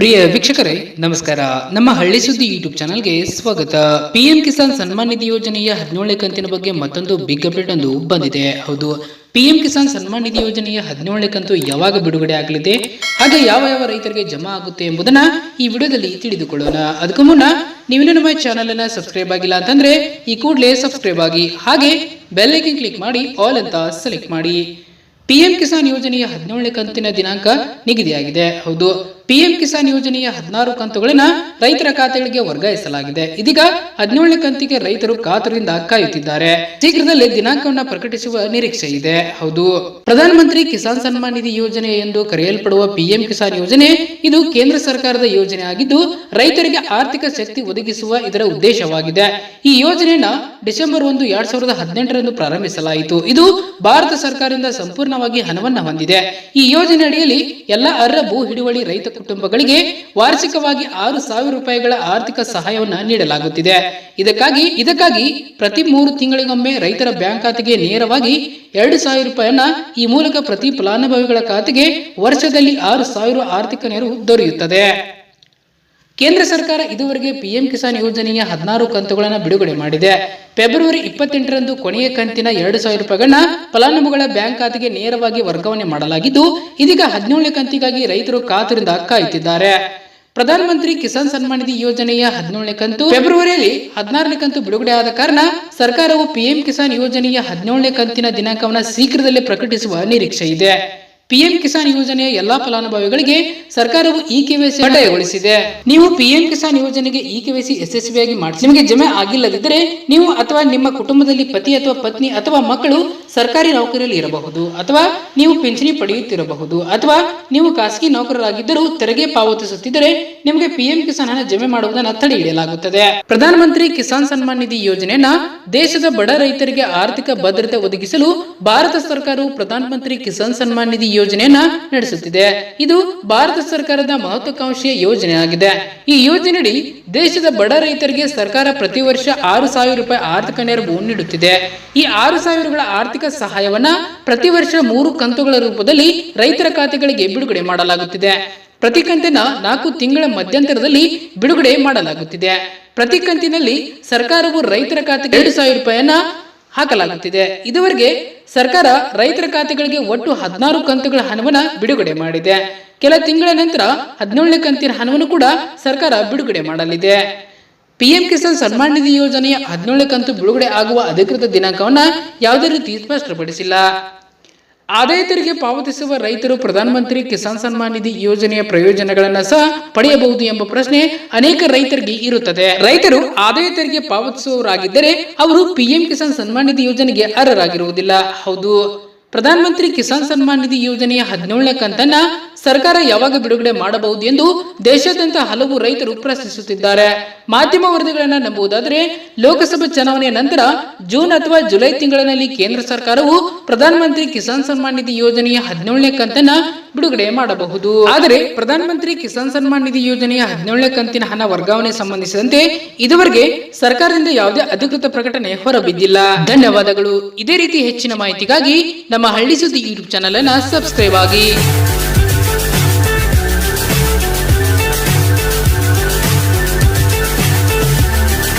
ಪ್ರಿಯ ವೀಕ್ಷಕರೇ, ನಮಸ್ಕಾರ. ನಮ್ಮ ಹಳ್ಳಿ ಸುದ್ದಿ ಯೂಟ್ಯೂಬ್ ಚಾನಲ್ಗೆ ಸ್ವಾಗತ. ಪಿಎಂ ಕಿಸಾನ್ ಸನ್ಮಾನ್ ನಿಧಿ ಯೋಜನೆಯ ಹದಿನೇಳನೇ ಕಂತಿನ ಬಗ್ಗೆ ಮತ್ತೊಂದು ಬಿಗ್ ಅಪ್ಡೇಟ್ ಒಂದು ಬಂದಿದೆ. ಹೌದು ಪಿಎಂ ಕಿಸಾನ್ ಸನ್ಮಾನ್ ನಿಧಿ ಯೋಜನೆಯ ಹದಿನೇಳನೇ ಕಂತು ಯಾವಾಗ ಬಿಡುಗಡೆ ಆಗಲಿದೆ? ಹಾಗೆ ಯಾವ ಯಾವ ರೈತರಿಗೆ ಜಮಾ ಆಗುತ್ತೆ ಎಂಬುದನ್ನ ಈ ವಿಡಿಯೋದಲ್ಲಿ ತಿಳಿದುಕೊಳ್ಳೋಣ. ಅದಕ್ಕೂ ಮುನ್ನ, ನೀವಿನ್ನೂ ನಮ್ಮ ಚಾನಲ್ ಅನ್ನ ಸಬ್ಸ್ಕ್ರೈಬ್ ಆಗಿಲ್ಲ ಅಂತಂದ್ರೆ ಈ ಕೂಡಲೇ ಸಬ್ಸ್ಕ್ರೈಬ್ ಆಗಿ, ಹಾಗೆ ಬೆಲ್ ಐಕನ್ ಕ್ಲಿಕ್ ಮಾಡಿ ಆಲ್ ಅಂತ ಸೆಲೆಕ್ಟ್ ಮಾಡಿ. ಪಿಎಂ ಕಿಸಾನ್ ಯೋಜನೆಯ ಹದಿನೇಳನೇ ಕಂತಿನ ದಿನಾಂಕ ನಿಗದಿಯಾಗಿದೆ. ಹೌದು ಪಿಎಂ ಕಿಸಾನ್ ಯೋಜನೆಯ ಹದಿನಾರು ಕಂತುಗಳನ್ನ ರೈತರ ಖಾತೆಗಳಿಗೆ ವರ್ಗಾಯಿಸಲಾಗಿದೆ. ಇದೀಗ ಹದಿನೇಳನೇ ಕಂತಿಗೆ ರೈತರು ಕಾತುರದಿಂದ ಕಾಯುತ್ತಿದ್ದಾರೆ. ಶೀಘ್ರದಲ್ಲೇ ದಿನಾಂಕವನ್ನು ಪ್ರಕಟಿಸುವ ನಿರೀಕ್ಷೆ ಇದೆ. ಹೌದು. ಪ್ರಧಾನಮಂತ್ರಿ ಕಿಸಾನ್ ಸನ್ಮಾನ್ ನಿಧಿ ಯೋಜನೆ ಎಂದು ಕರೆಯಲ್ಪಡುವ ಪಿಎಂ ಕಿಸಾನ್ ಯೋಜನೆ ಇದು ಕೇಂದ್ರ ಸರ್ಕಾರದ ಯೋಜನೆ ಆಗಿದ್ದು, ರೈತರಿಗೆ ಆರ್ಥಿಕ ಶಕ್ತಿ ಒದಗಿಸುವ ಇದರ ಉದ್ದೇಶವಾಗಿದೆ. ಈ ಯೋಜನೆಯನ್ನ ಡಿಸೆಂಬರ್ ಒಂದು ಎರಡ್ ಸಾವಿರದ ಹದಿನೆಂಟರಂದು ಪ್ರಾರಂಭಿಸಲಾಯಿತು. ಇದು ಭಾರತ ಸರ್ಕಾರದಿಂದ ಸಂಪೂರ್ಣವಾಗಿ ಹಣವನ್ನು ಹೊಂದಿದೆ. ಈ ಯೋಜನೆ ಅಡಿಯಲ್ಲಿ ಎಲ್ಲ ಅರ್ಹ ಭೂ ಹಿಡುವಳಿ ರೈತ ಕುಟುಂಬಗಳಿಗೆ ವಾರ್ಷಿಕವಾಗಿ ಆರು ಸಾವಿರ ರೂಪಾಯಿಗಳ ಆರ್ಥಿಕ ಸಹಾಯವನ್ನು ನೀಡಲಾಗುತ್ತಿದೆ. ಇದಕ್ಕಾಗಿ ಇದಕ್ಕಾಗಿ ಪ್ರತಿ ಮೂರು ತಿಂಗಳಿಗೊಮ್ಮೆ ರೈತರ ಬ್ಯಾಂಕ್ ಖಾತೆಗೆ ನೇರವಾಗಿ ಎರಡು ಸಾವಿರ ರೂಪಾಯಿಯನ್ನ ಈ ಮೂಲಕ ಪ್ರತಿ ಫಲಾನುಭವಿಗಳ ಖಾತೆಗೆ ವರ್ಷದಲ್ಲಿ ಆರು ಸಾವಿರ ಆರ್ಥಿಕ ನೆರವು ದೊರೆಯುತ್ತದೆ. ಕೇಂದ್ರ ಸರ್ಕಾರ ಇದುವರೆಗೆ ಪಿಎಂ ಕಿಸಾನ್ ಯೋಜನೆಯ ಹದಿನಾರು ಕಂತುಗಳನ್ನು ಬಿಡುಗಡೆ ಮಾಡಿದೆ. ಫೆಬ್ರವರಿ ಇಪ್ಪತ್ತೆಂಟರಂದು ಕೊನೆಯ ಕಂತಿನ ಎರಡು ಸಾವಿರ ರೂಪಾಯಿಗಳನ್ನ ಫಲಾನುಭವಿಗಳ ಬ್ಯಾಂಕ್ ಖಾತೆಗೆ ನೇರವಾಗಿ ವರ್ಗಾವಣೆ ಮಾಡಲಾಗಿದ್ದು, ಇದೀಗ ಹದಿನೇಳನೇ ಕಂತಿಗಾಗಿ ರೈತರು ಕಾತುರಿಂದ ಕಾಯುತ್ತಿದ್ದಾರೆ ಪ್ರಧಾನಮಂತ್ರಿ ಕಿಸಾನ್ ಸನ್ಮಾನ್ ನಿಧಿ ಯೋಜನೆಯ ಹದಿನೇಳನೇ ಕಂತು ಫೆಬ್ರವರಿಯಲ್ಲಿ ಹದಿನಾರನೇ ಕಂತು ಬಿಡುಗಡೆ ಆದ ಕಾರಣ ಸರ್ಕಾರವು ಪಿಎಂ ಕಿಸಾನ್ ಯೋಜನೆಯ ಹದಿನೇಳನೇ ಕಂತಿನ ದಿನಾಂಕವನ್ನು ಶೀಘ್ರದಲ್ಲೇ ಪ್ರಕಟಿಸುವ ನಿರೀಕ್ಷೆ ಇದೆ. ಪಿಎಂ ಕಿಸಾನ್ ಯೋಜನೆಯ ಎಲ್ಲಾ ಫಲಾನುಭವಿಗಳಿಗೆ ಸರ್ಕಾರವು ಇ ಕೆವೈಸಿ ಕಡ್ಡಾಯಗೊಳಿಸಿದೆ ನೀವು ಪಿಎಂ ಕಿಸಾನ್ ಯೋಜನೆಗೆ ಇ ಕೆವೈಸಿ ಯಶಸ್ವಿಯಾಗಿ ಮಾಡಿಸಿ ನಿಮಗೆ ಜಮೆ ಆಗಿಲ್ಲದಿದ್ದರೆ ನೀವು ಅಥವಾ ನಿಮ್ಮ ಕುಟುಂಬದಲ್ಲಿ ಪತಿ ಅಥವಾ ಪತ್ನಿ ಅಥವಾ ಮಕ್ಕಳು ಸರ್ಕಾರಿ ನೌಕರಿಯಲ್ಲಿ ಇರಬಹುದು, ಅಥವಾ ನೀವು ಪಿಂಚಣಿ ಪಡೆಯುತ್ತಿರಬಹುದು, ಅಥವಾ ನೀವು ಖಾಸಗಿ ನೌಕರರಾಗಿದ್ದರೂ ತೆರಿಗೆ ಪಾವತಿಸುತ್ತಿದ್ದರೆ ನಿಮಗೆ ಪಿಎಂ ಕಿಸಾನ್ ಹಣ ಜಮೆ ಮಾಡುವುದನ್ನು ತಡೆ ಹಿಡಿಯಲಾಗುತ್ತದೆ. ಪ್ರಧಾನಮಂತ್ರಿ ಕಿಸಾನ್ ಸನ್ಮಾನ್ ನಿಧಿ ಯೋಜನೆಯನ್ನ ದೇಶದ ಬಡ ರೈತರಿಗೆ ಆರ್ಥಿಕ ಭದ್ರತೆ ಒದಗಿಸಲು ಭಾರತ ಸರ್ಕಾರವು ಪ್ರಧಾನಮಂತ್ರಿ ಕಿಸಾನ್ ಸನ್ಮಾನ್ ನಿಧಿ ಯೋಜನೆಯನ್ನ ನಡೆಸುತ್ತಿದೆ. ಇದು ಭಾರತ ಸರ್ಕಾರದ ಮಹತ್ವಾಕಾಂಕ್ಷೆಯ ಯೋಜನೆಯಾಗಿದೆ. ಈ ಯೋಜನೆಯಡಿ ದೇಶದ ಬಡ ರೈತರಿಗೆ ಸರ್ಕಾರ ಪ್ರತಿ ವರ್ಷ ಆರು ಸಾವಿರ ರೂಪಾಯಿ ಆರ್ಥಿಕ ನೆರವು ನೀಡುತ್ತಿದೆ. ಈ ಆರು ಸಾವಿರಗಳ ಆರ್ಥಿಕ ಸಹಾಯವನ್ನ ಪ್ರತಿ ವರ್ಷ ಮೂರು ಕಂತುಗಳ ರೂಪದಲ್ಲಿ ರೈತರ ಖಾತೆಗಳಿಗೆ ಬಿಡುಗಡೆ ಮಾಡಲಾಗುತ್ತಿದೆ. ಪ್ರತಿ ಕಂತಿನ ನಾಲ್ಕು ತಿಂಗಳ ಮಧ್ಯಂತರದಲ್ಲಿ ಬಿಡುಗಡೆ ಮಾಡಲಾಗುತ್ತಿದೆ. ಪ್ರತಿ ಕಂತಿನಲ್ಲಿ ಸರ್ಕಾರವು ರೈತರ ಖಾತೆಗೆ ಎರಡು ಸಾವಿರ ರೂಪಾಯಿಯನ್ನ ಹಾಕಲಾಗುತ್ತಿದೆ. ಇದುವರೆಗೆ ಸರ್ಕಾರ ರೈತರ ಖಾತೆಗಳಿಗೆ ಒಟ್ಟು ಹದಿನಾರು ಕಂತುಗಳ ಹಣವನ್ನ ಬಿಡುಗಡೆ ಮಾಡಿದೆ. ಕೆಲ ತಿಂಗಳ ನಂತರ ಹದಿನೇಳನೇ ಕಂತಿನ ಹಣವನ್ನು ಕೂಡ ಸರ್ಕಾರ ಬಿಡುಗಡೆ ಮಾಡಲಿದೆ. ಪಿಎಂ ಕಿಸಾನ್ ಸನ್ಮಾನ್ ನಿಧಿ ಯೋಜನೆಯ ಹದಿನೇಳನೇ ಕಂತು ಬಿಡುಗಡೆ ಆಗುವ ಅಧಿಕೃತ ದಿನಾಂಕವನ್ನ ಯಾವುದೇ ರೀತಿ ಸ್ಪಷ್ಟಪಡಿಸಿಲ್ಲ. ಆದಾಯ ತೆರಿಗೆ ಪಾವತಿಸುವ ರೈತರು ಪ್ರಧಾನಮಂತ್ರಿ ಕಿಸಾನ್ ಸನ್ಮಾನ್ ನಿಧಿ ಯೋಜನೆಯ ಪ್ರಯೋಜನಗಳನ್ನು ಸಹ ಪಡೆಯಬಹುದು ಎಂಬ ಪ್ರಶ್ನೆ ಅನೇಕ ರೈತರಿಗೆ ಇರುತ್ತದೆ. ರೈತರು ಆದಾಯ ತೆರಿಗೆ ಪಾವತಿಸುವವರಾಗಿದ್ದರೆ ಅವರು ಪಿಎಂ ಕಿಸಾನ್ ಸನ್ಮಾನ್ ನಿಧಿ ಯೋಜನೆಗೆ ಅರ್ಹರಾಗಿರುವುದಿಲ್ಲ. ಹೌದು. ಪ್ರಧಾನಮಂತ್ರಿ ಕಿಸಾನ್ ಸನ್ಮಾನ್ ನಿಧಿ ಯೋಜನೆಯ ಹದಿನೇಳನೇ ಕಂತನ್ನ ಸರ್ಕಾರ ಯಾವಾಗ ಬಿಡುಗಡೆ ಮಾಡಬಹುದು ಎಂದು ದೇಶಾದ್ಯಂತ ಹಲವು ರೈತರು ಪ್ರಶ್ನಿಸುತ್ತಿದ್ದಾರೆ. ಮಾಧ್ಯಮ ವರದಿಗಳನ್ನು ನಂಬುವುದಾದರೆ, ಲೋಕಸಭೆ ಚುನಾವಣೆಯ ನಂತರ ಜೂನ್ ಅಥವಾ ಜುಲೈ ತಿಂಗಳಿನಲ್ಲಿ ಕೇಂದ್ರ ಸರ್ಕಾರವು ಪ್ರಧಾನಮಂತ್ರಿ ಕಿಸಾನ್ ಸನ್ಮಾನ್ ನಿಧಿ ಯೋಜನೆಯ ಹದಿನೇಳನೇ ಕಂತನ್ನ ಬಿಡುಗಡೆ ಮಾಡಬಹುದು. ಆದರೆ ಪ್ರಧಾನಮಂತ್ರಿ ಕಿಸಾನ್ ಸನ್ಮಾನ್ ನಿಧಿ ಯೋಜನೆಯ ಹದಿನೇಳನೇ ಕಂತಿನ ಹಣ ವರ್ಗಾವಣೆ ಸಂಬಂಧಿಸಿದಂತೆ ಇದುವರೆಗೆ ಸರ್ಕಾರದಿಂದ ಯಾವುದೇ ಅಧಿಕೃತ ಪ್ರಕಟಣೆ ಹೊರಬಿದ್ದಿಲ್ಲ. ಧನ್ಯವಾದಗಳು. ಇದೇ ರೀತಿ ಹೆಚ್ಚಿನ ಮಾಹಿತಿಗಾಗಿ ನಮ್ಮ ಹಳ್ಳಿ ಸುದ್ದಿ ಯೂಟ್ಯೂಬ್ ಚಾನೆಲ್ ಅನ್ನ ಸಬ್ಸ್ಕ್ರೈಬ್ ಆಗಿ.